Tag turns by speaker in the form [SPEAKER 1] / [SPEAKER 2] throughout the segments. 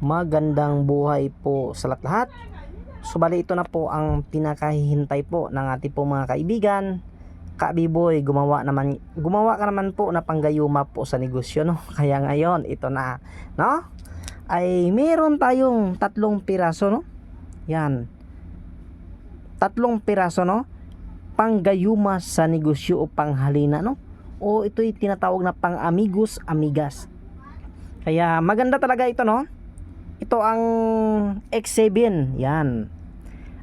[SPEAKER 1] magandang buhay po sa lahat-lahat. Ito na po ang pinakahihintay po ng ating po mga kaibigan. Kabiboy, gumawa naman gumawa ka naman po na panggayuma po sa negosyo no. Kaya ngayon ito na, no? Ay meron tayong tatlong piraso no. Yan. Tatlong piraso no. Panggayuma sa negosyo o panghalina no. O ito'y tinatawag na pang amigos amigas. Kaya maganda talaga ito no. Ito ang X7. Yan.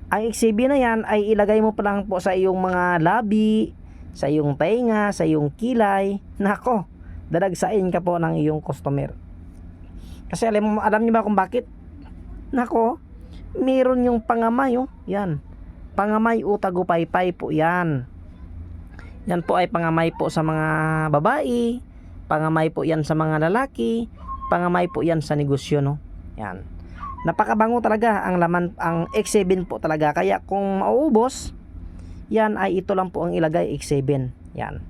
[SPEAKER 1] Ang X7 na yan ay ilagay mo pa lang po sa iyong mga labi, sa iyong tainga, sa iyong kilay. Nako, dadagsain ka po ng iyong customer. Kasi alam mo, alam niyo ba kung bakit? Nako, meron yung pangamay oh. Yan. Pangamay o tagupaypay po yan. Yan po ay pangamay po sa mga babae, pangamay po yan sa mga lalaki, pangamay po yan sa negosyo no. Yan. Napakabango talaga ang laman ang X7 po talaga kaya kung mauubos yan ay ito lang po ang ilagay X7. Yan.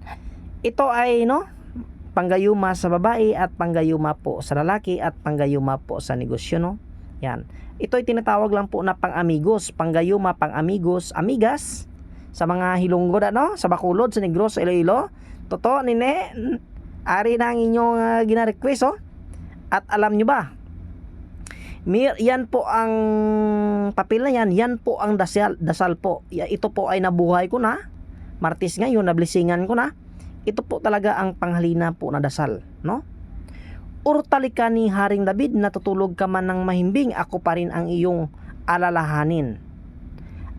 [SPEAKER 1] Ito ay no panggayuma sa babae at panggayuma po sa lalaki at panggayuma po sa negosyo no. Yan. Ito ay tinatawag lang po na pang-amigos, panggayuma, pang-amigos, amigas sa mga hilunggod ano, sa Bacolod, sa Negros, sa Iloilo. Totoo, nine, ari na ang inyong uh, gina-request oh. At alam nyo ba, yan po ang papel na yan, yan po ang dasal, dasal po. Ito po ay nabuhay ko na. Martis ngayon, nablisingan ko na. Ito po talaga ang panghalina po na dasal, no? Urtali ka ni Haring David, natutulog ka man ng mahimbing, ako pa rin ang iyong alalahanin.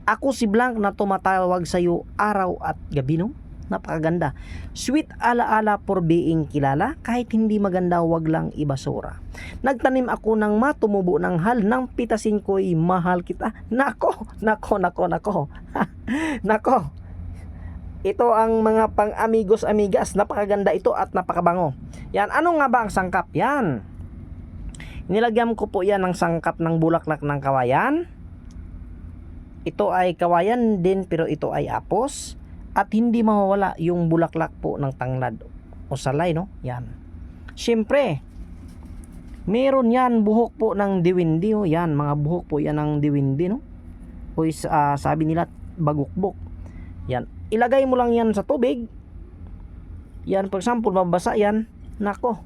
[SPEAKER 1] Ako si Blank na tumatawag sa iyo araw at gabi, no? Napakaganda. Sweet alaala for being kilala, kahit hindi maganda, wag lang ibasura. Nagtanim ako ng matumubo ng hal, ng pitasin ko'y mahal kita. Nako, nako, nako, nako. nako. Ito ang mga pang-amigos amigas. Napakaganda ito at napakabango. Yan, ano nga ba ang sangkap? Yan. Nilagyan ko po yan ng sangkap ng bulaklak ng kawayan. Ito ay kawayan din pero ito ay apos. At hindi mawawala yung bulaklak po ng tanglad o salay, no? Yan. Siyempre, meron yan buhok po ng diwindi, oh. Yan, mga buhok po yan ng diwindi, no? O is, ah, sabi nila, bagukbok. Yan. Ilagay mo lang yan sa tubig. Yan, for example, mabasa yan. Nako,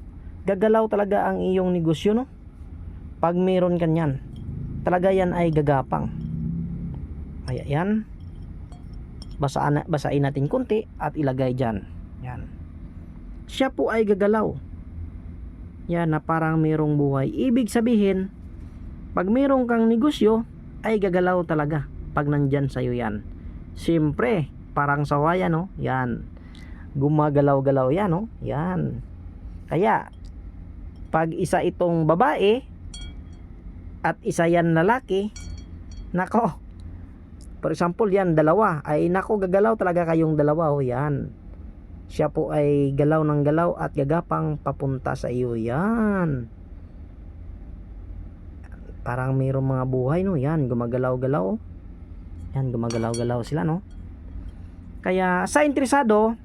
[SPEAKER 1] gagalaw talaga ang iyong negosyo, no? Pag meron kanyan, talaga yan ay gagapang. Kaya yan, basaan, basain natin konti at ilagay dyan. Yan. Siya po ay gagalaw. Yan na parang merong buhay. Ibig sabihin, pag merong kang negosyo, ay gagalaw talaga pag nandyan sa'yo yan. Siyempre, parang sawaya, no? Yan. Gumagalaw-galaw yan, no? Yan. Kaya, pag isa itong babae, at isa yan lalaki, nako, For example, yan, dalawa. Ay, nako, gagalaw talaga kayong dalawa. O, yan. Siya po ay galaw ng galaw at gagapang papunta sa iyo. Yan. Parang mayroong mga buhay, no? Yan, gumagalaw-galaw. Yan, gumagalaw-galaw sila, no? Kaya, sa interesado,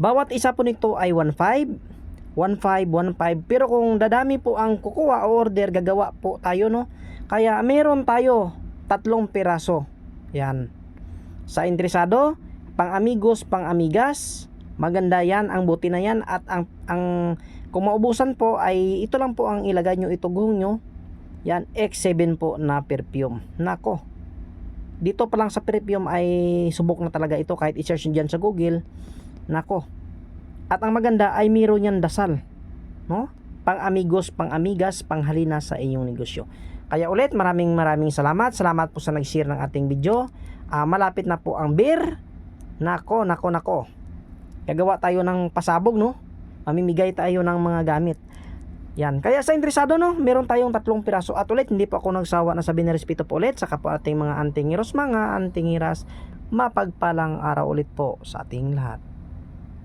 [SPEAKER 1] bawat isa po nito ay 1.5. 1.5, 1.5. Pero kung dadami po ang kukuha order, gagawa po tayo, no? Kaya, meron tayo tatlong piraso. Yan. Sa interesado, pang amigos, pang amigas, maganda yan, ang buti na yan at ang ang kung maubusan po ay ito lang po ang ilagay nyo, itugong nyo. Yan, X7 po na perfume. Nako. Dito pa lang sa perfume ay subok na talaga ito kahit i-search nyo dyan sa Google. Nako. At ang maganda ay meron yan dasal. No? Pang amigos, pang amigas, pang halina sa inyong negosyo. Kaya ulit, maraming maraming salamat. Salamat po sa nag-share ng ating video. Ah, malapit na po ang beer. Nako, nako, nako. Gagawa tayo ng pasabog, no? Mamimigay tayo ng mga gamit. Yan. Kaya sa interesado, no? Meron tayong tatlong piraso. At ulit, hindi po ako nagsawa na sabihin na respeto po ulit. Saka po ating mga antingiros, mga antingiras. Mapagpalang araw ulit po sa ating lahat.